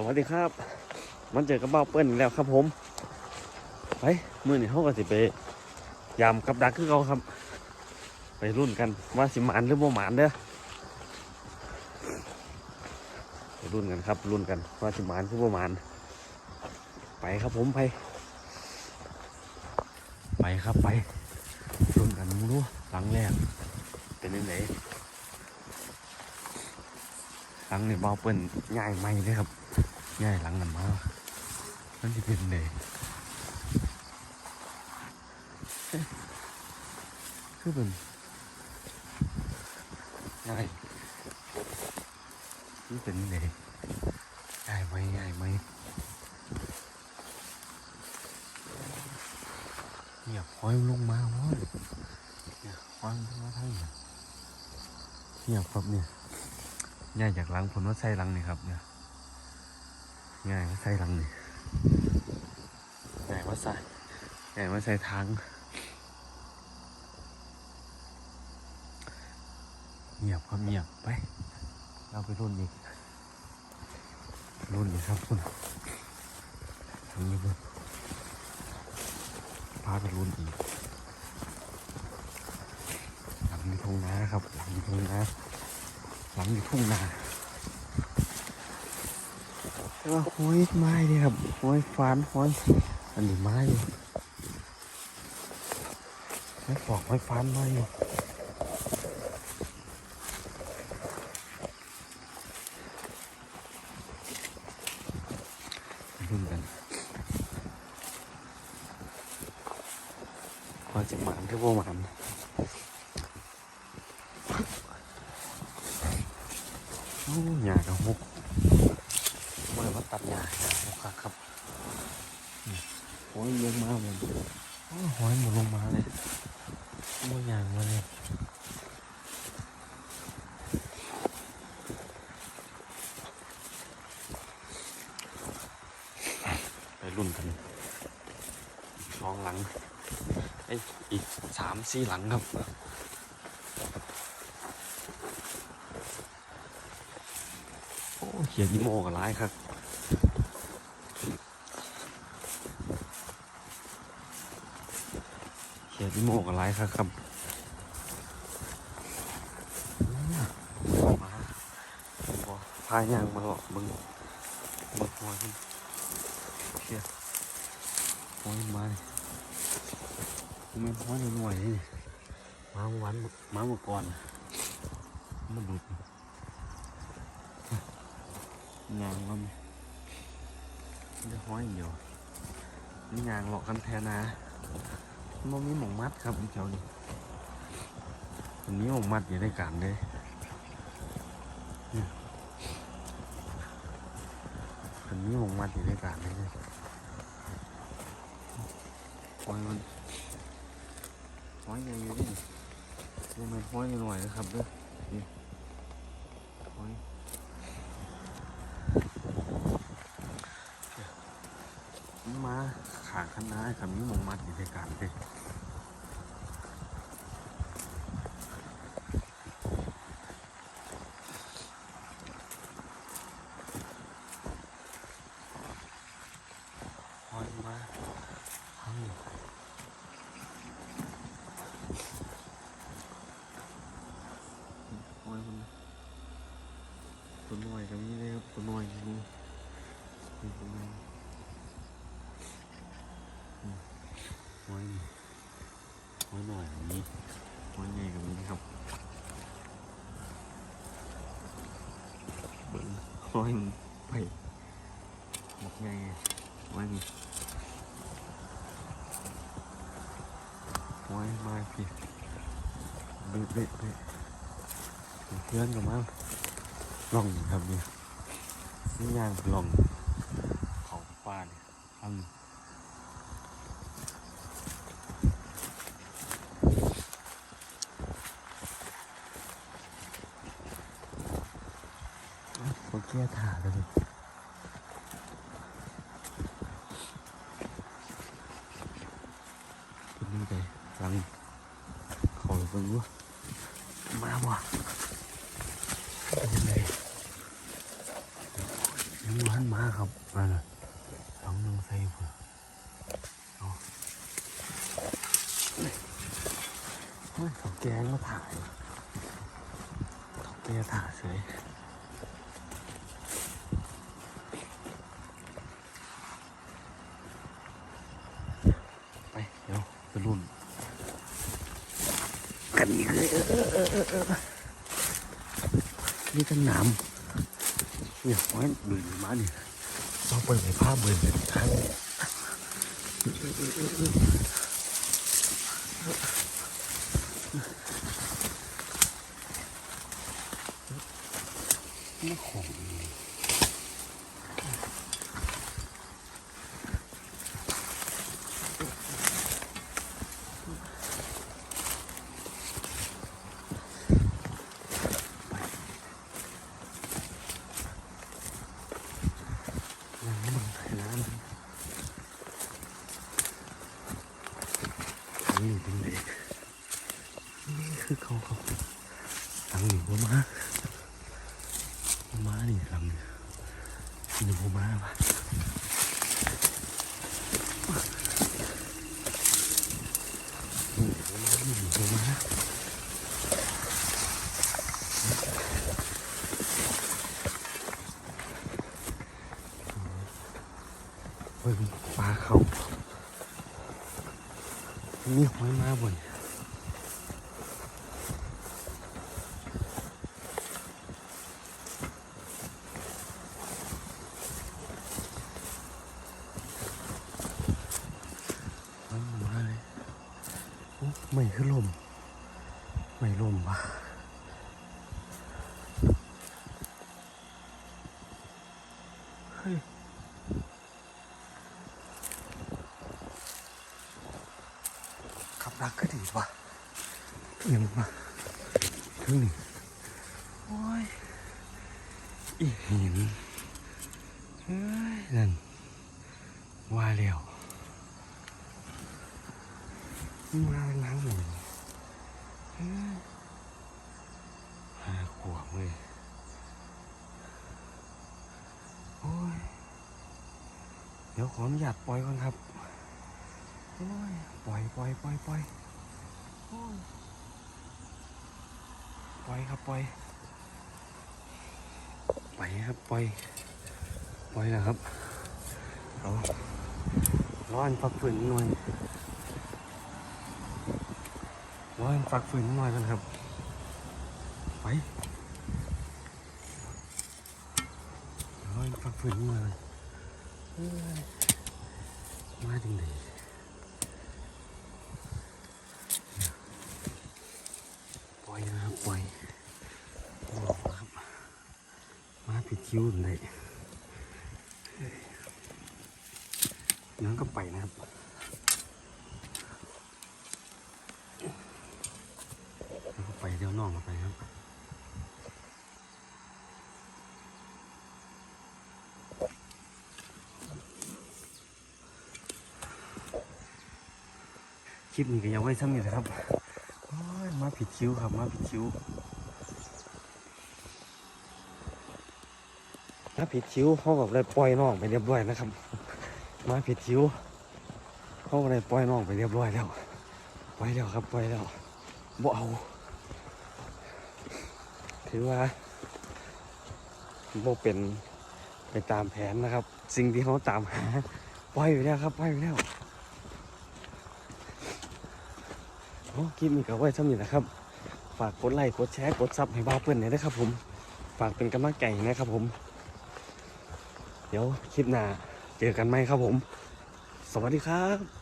สวัสดีครับ มันเจอกับเบ้าเปิ้ลอีกแล้วครับผมไปมื่อนี้เขาก็สิไปยามกับดักคือเขาครับ ไปรุ่นกันว่าสิหมานหรือบ่หมานเด้อไปรุ่นกันครับ รุ่นกันว่าสิหมานหรือบ่หมาน ไปครับผมไป ไปครับไป รุ่นกันมึงรู้หลังแรกเป็นยังไงหลังนี่เบาเปิ้ลง่ายไหมเลยครับ ง่ายหลังกันมานั่นจะเป็นเลยเอ๊ะคือเป็นง่ายนี่เป็นเลยง่ายไหมง่ายไหมเหยียบห้อยลงมาเว้ยเนี่ยห้อยลงมาทั้งเนี่ยเหยียครับเนี่ยง่ายจากหลังผลว่าใส่หลังนี่ครับเนี่ย ง่ายมาใส่หลังนี่ง่ายมาใส่ง่ายมาใส่ทางเงียบครับเงียบไป เราไปรุ่นอีก รุ่นอีกครับคุณทางนี้เพิ่นพาไปรุ่นอีก หลังมีทุ่งนาครับ หลังมีทุ่งนาหลังมีทุ่งนา ว่าห้อยไม้นี่ครับห้อยฟานห้อยอันนี้ไม้ไม่ปอกไม้ฟานไม้อยู่รุ่นกันพอจะหมานคือพวกหมานโอ้ยากระหุก ตัดหญ้าหญ้าบ่คักครับนี่โอ้ยเยอะมากเลยโอ้ยหอยหมดลงมาเลยบ่ย่างมาเลยไปรุ่นกันสองหลังเอ้ยอีกสามสี่หลังครับโอ้เขียนยิโมกับร้ายครับ เขียนยิโมกับร้ายครับครับมาบอพายยางมาหรอกมึงมึงหัวมันเขียหัวมันมาเลยมันหัวหน่วยนี่มาวันมาเมื่อก่อนมันดุดยางมันจะห้อยอยู่นี่ยางหลอกกันแทนนะ มันมีหมองมัดครับเจ้านี่มันนี้หมองมัดอยู่ในการเลยมันนี้หมองมัดอยู่ในการเลยนี่ยห้อยมันห้อยใหญ่อยู่ดินี่มันห้อยหน่อยนะครับเด้อนี่ห้อย มาขางคณะกับนี้มองมัดอยู่การเลยหอยมาทั้งหอยมันตัวน้อยกับนี้เลยครับตัวน้อยกับนี้นี่ตัวน้อย ห้อย ห้อยหน่อยแบบนี้ห้อยใหญ่แบบนี้ครับเบิ้งห้อยไปหมกใหญ่ห้นี่ห้อยมาพี่เบ็ดเบ็ดเบ็ดเพื่อนกับมาลองครับเนี่ยนี่ย่างลองเขาป้าเนี่ยทำ โอเคถ่ายเลยเป็นนี่ไปฟังขาเพิ่งว่ามาว่ะยังไงยังมันมาครับนั่นน่ะสองหนึ่งใส่เผื่อเอาเฮ้ยเขาแกงมาถ่ายเขาแกถ่ายเฉยไป เดี๋ยวไปรุ่น กั นอีกเลยเออเออเออเออเออนี่กันหนามเนี่ยไว้เบื่อมาเนี่ยต้องเปิดไอ้ผ้าเบื่อเลยทางนี่ของน้ำมันน้ำนี่เป็นเด็กนี่ คือเขาเขาตังหนูบัวมาบัวมานี่ลำเนี่ยนี่บัวมาปะนี่บัวมานี่บัวมาปลาเขามีหอยมาบ่นมัน ไม่คือลม ไม่ลมปะเฮ้ยขับรักก็ดีปะยังมาถึงนี่โอ้ยอีหินเฮ้ยนั่นว่าแล้ว มาล้างหมูเฮ้ยหาขวบเลยโอ้ย เดี๋ยวขออนุญาตปล่อยก่อนครับ โอ้ย ปล่อยปล่อยปล่อยปล่อยโอ้ยปล่อยครับปล่อย ไปครับปล่อย ปล่อยแล้วครับ เอาร้อนพักฝืนหน่อย ร้อยฟักฝืนหน่อยกันครับ ไปร้อยฟักฝืนหน่อยมาถึงไหนปล่อยนะครับปล่อยโอ้ครับมาผิดคิวเลยยังก็ไปนะครับ แล้วก็ ไปเดี๋ยวน้องก็ไปครับคลิปนี้ก็ยังไว้ซ้ำนี่นะครับมาผิดคิวครับมาผิดคิวมาผิดคิวเขาแบบได้ปล่อยน้องไปเรียบร้อยนะครับมาผิดคิวเขาก็ได้ปล่อยน้องไปเรียบร้อยแล้วปล่อยแล้วครับปล่อยแล้วบ่เอา ถือว่าบ่เป็นไปตามแผนนะครับ สิ่งที่เขาตามหาปล่อยไปแล้วครับปล่อยไปแล้วโอ้คลิปนี้ก็ไว้สำนี้นะครับ ฝากกดไลค์กดแชร์กดซับให้บ้าเปิ้ลหน่อยนะครับ ผม ฝากเป็นกำลังใจนะครับผม เดี๋ยวคลิปหน้าเจอกันไหมครับผม สวัสดีครับ